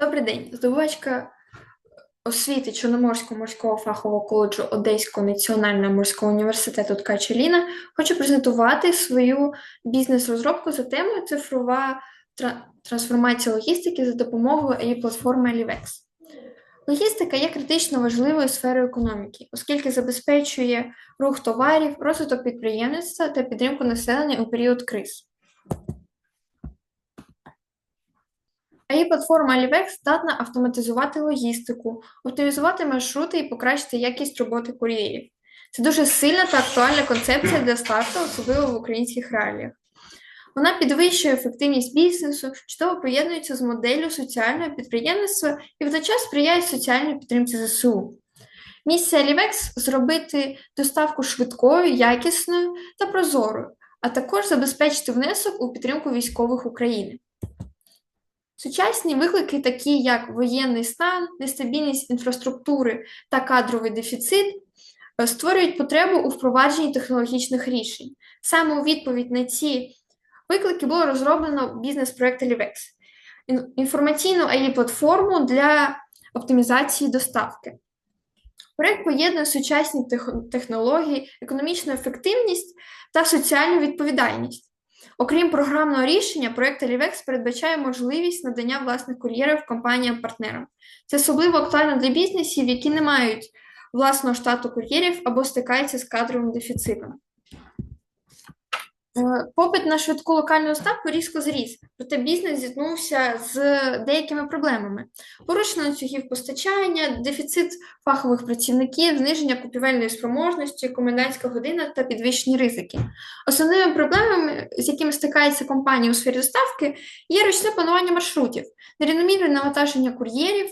Добрий день, здобувачка освіти Чорноморського морського фахового коледжу Одеського національного морського університету Ткача Ліна хоче презентувати свою бізнес-розробку за темою цифрова трансформація логістики за допомогою її платформи Alivex. Логістика є критично важливою сферою економіки, оскільки забезпечує рух товарів, розвиток підприємництва та підтримку населення у період криз. Її платформа Alivex здатна автоматизувати логістику, оптимізувати маршрути і покращити якість роботи кур'єрів. Це дуже сильна та актуальна концепція для старту, особливо в українських реаліях. Вона підвищує ефективність бізнесу, чудово поєднується з моделлю соціального підприємництва і водночас сприяє соціальній підтримці ЗСУ. Місія Alivex – зробити доставку швидкою, якісною та прозорою, а також забезпечити внесок у підтримку військових України. Сучасні виклики, такі як воєнний стан, нестабільність інфраструктури та кадровий дефіцит, е, створюють потребу у впровадженні технологічних рішень. Саме у відповідь на ці виклики було розроблено бізнес-проект Alivex – інформаційну AI платформу для оптимізації доставки. Проект поєднує сучасні технології, економічну ефективність та соціальну відповідальність. Окрім програмного рішення, проєкт Alivex передбачає можливість надання власних кур'єрів компаніям-партнерам. Це особливо актуально для бізнесів, які не мають власного штату кур'єрів або стикаються з кадровим дефіцитом. Е, Попит на швидку локальну доставку різко зріс, проте бізнес зіткнувся з деякими проблемами: порушення ланцюгів постачання, дефіцит фахових працівників, зниження купівельної спроможності, комендантська година та підвищені ризики. Основними проблемами, з якими стикаються компанії у сфері доставки, є ручне планування маршрутів, нерівномірне навантаження кур'єрів,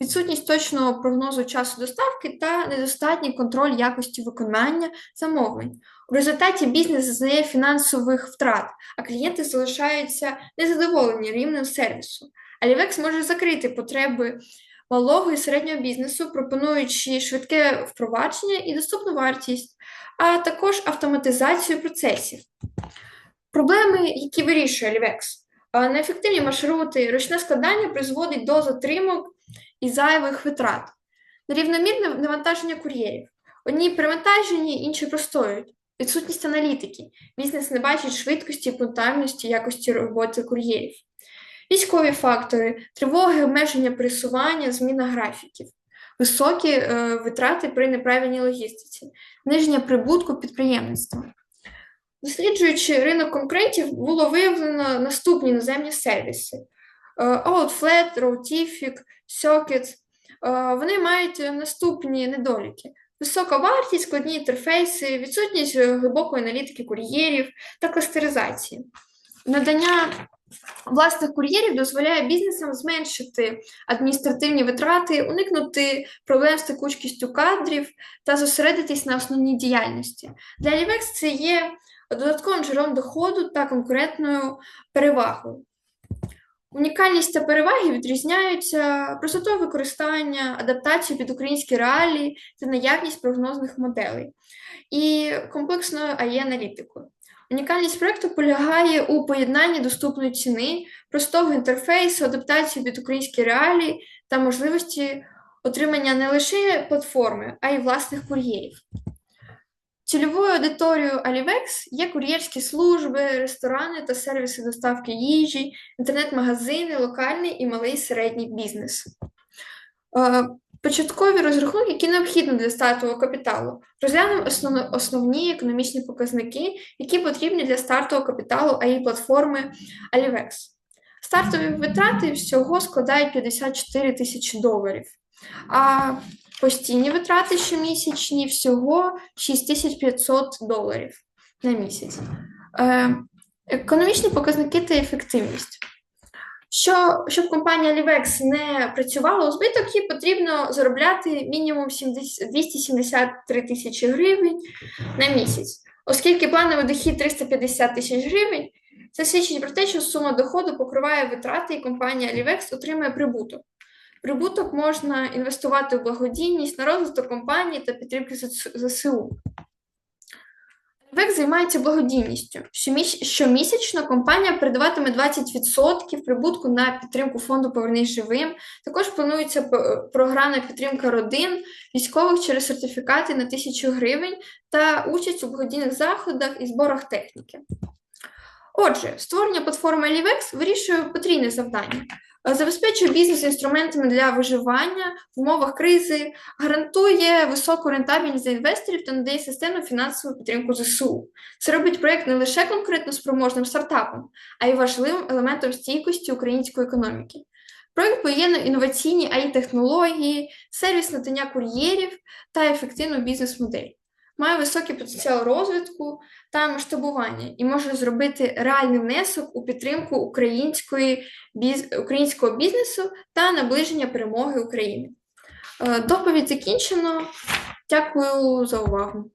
відсутність точного прогнозу часу доставки та недостатній контроль якості виконання замовлень. У результаті бізнес зазнає фінансових втрат, а клієнти залишаються незадоволені рівнем сервісу. Alivex може закрити потреби малого і середнього бізнесу, пропонуючи швидке впровадження і доступну вартість, а також автоматизацію процесів. Проблеми, які вирішує Alivex. А, Неефективні маршрути, ручне складання призводить до затримок і зайвих витрат, нерівномірне навантаження кур'єрів. Одні перевантажені, інші простоюють. Відсутність аналітики. Бізнес не бачить швидкості, пунктуальності, якості роботи кур'єрів. Військові фактори, тривоги, обмеження пересування, зміна графіків, високі е, витрати при неправильній логістиці, зниження прибутку підприємництва. Досліджуючи ринок конкурентів, було виявлено наступні іноземні сервіси: Outflat, Routific, Circuit. Е, Вони мають наступні недоліки: висока вартість, складні інтерфейси, відсутність е, глибокої аналітики кур'єрів та кластеризації. Надання власних кур'єрів дозволяє бізнесам зменшити адміністративні витрати, уникнути проблем з текучкістю кадрів та зосередитись на основній діяльності. Для Alivex це є додатковим джерелом доходу та конкурентною перевагою. Унікальність та переваги відрізняються простотою використання, адаптацією під українські реалії та наявність прогнозних моделей і комплексною АЄ-аналітикою. Унікальність проекту полягає у поєднанні доступної ціни, простого інтерфейсу, адаптації під українські реалії та можливості отримання не лише платформи, а й власних кур'єрів. Цільовою аудиторією Alivex є кур'єрські служби, ресторани та сервіси доставки їжі, інтернет-магазини, локальний і малий середній бізнес. Е, Початкові розрахунки, які необхідні для стартового капіталу. Розглянемо основні економічні показники, які потрібні для стартового капіталу АІ платформи Alivex. Стартові витрати всього складають 54 тисячі доларів, а постійні витрати щомісячні всього 6500 доларів на місяць. Е, Економічні показники та ефективність. Що, щоб компанія Alivex не працювала у збиток, їй потрібно заробляти мінімум 70 273 тисячі гривень на місяць. Оскільки плановий дохід 350 тисяч гривень, це свідчить про те, що сума доходу покриває витрати, і компанія Alivex отримує прибуток. Прибуток можна інвестувати в благодійність, на розвиток компанії та підтримки ЗСУ. Век займається благодійністю. Щомісячно компанія передаватиме 20% прибутку на підтримку фонду Повернись живим. Також планується п- програма підтримка родин, військових через сертифікати на 1000 гривень та участь у благодійних заходах і зборах техніки. Отже, створення платформи Alivex вирішує потрійне завдання. Е, Забезпечує бізнес інструментами для виживання в умовах кризи, гарантує високу рентабельність для інвесторів та надає системну фінансову підтримку ЗСУ. Це робить проект не лише конкретно спроможним стартапом, а й важливим елементом стійкості української економіки. Проект поєднує інноваційні АІ-технології, сервіс надання кур'єрів та ефективну бізнес-модель. Має високий потенціал розвитку та масштабування і може зробити реальний внесок у підтримку української біз... українського бізнесу та наближення перемоги України. Е, Доповідь закінчено. Дякую за увагу.